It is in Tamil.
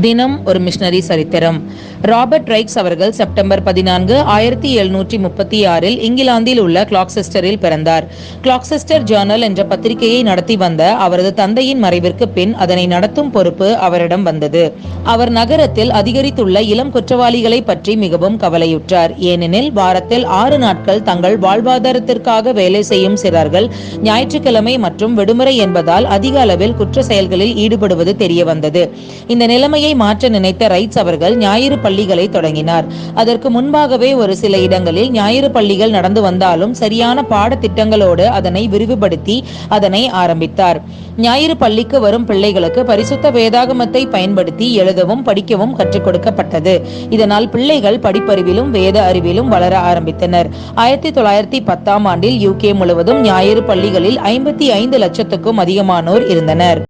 தினம் ஒரு மிஷினரி சரித்திரம். ராபர்ட் ரைக்ஸ் அவர்கள் செப்டம்பர் பதினான்கு ஆயிரத்தி எழுநூற்றி முப்பத்தி ஆறில் இங்கிலாந்தில் உள்ள கிளாக்செஸ்டரில் பிறந்தார். கிளாக்செஸ்டர் ஜேர்னல் என்ற பத்திரிகையை நடத்தி வந்த அவரது தந்தையின் மறைவிற்கு பின் அதனை நடத்தும் பொறுப்பு அவரிடம் வந்தது. அவர் நகரத்தில் அதிகரித்துள்ள இளம் குற்றவாளிகளை பற்றி மிகவும் கவலையுற்றார். ஏனெனில் வாரத்தில் ஆறு நாட்கள் தங்கள் வாழ்வாதாரத்திற்காக வேலை செய்யும் சிலர்கள் ஞாயிற்றுக்கிழமை மற்றும் விடுமுறை என்பதால் அதிக அளவில் குற்ற செயல்களில் ஈடுபடுவது தெரிய வந்தது இந்த நிலைமையை மாற்ற நினைத்த ரைட்ஸ் அவர்கள் ஞாயிறு பள்ளிகளை தொடங்கினார். அதற்கு முன்பாகவே ஒரு சில இடங்களில் ஞாயிறு பள்ளிகள் நடந்து வந்தாலும் சரியான பாடத்திட்டங்களோடு அதனை விரிவுபடுத்தி அதனை ஆரம்பித்தார். ஞாயிறு பள்ளிக்கு வரும் பிள்ளைகளுக்கு பரிசுத்த வேதாகமத்தை பயன்படுத்தி எழுதவும் படிக்கவும் கற்றுக் கொடுக்கப்பட்டது. இதனால் பிள்ளைகள் படிப்பறிவிலும் வேத அறிவிலும் வளர ஆரம்பித்தனர். ஆயிரத்தி தொள்ளாயிரத்தி பத்தாம் ஆண்டில் யூகே முழுவதும் ஞாயிறு பள்ளிகளில் ஐம்பத்தி ஐந்து லட்சத்துக்கும் அதிகமானோர் இருந்தனர்.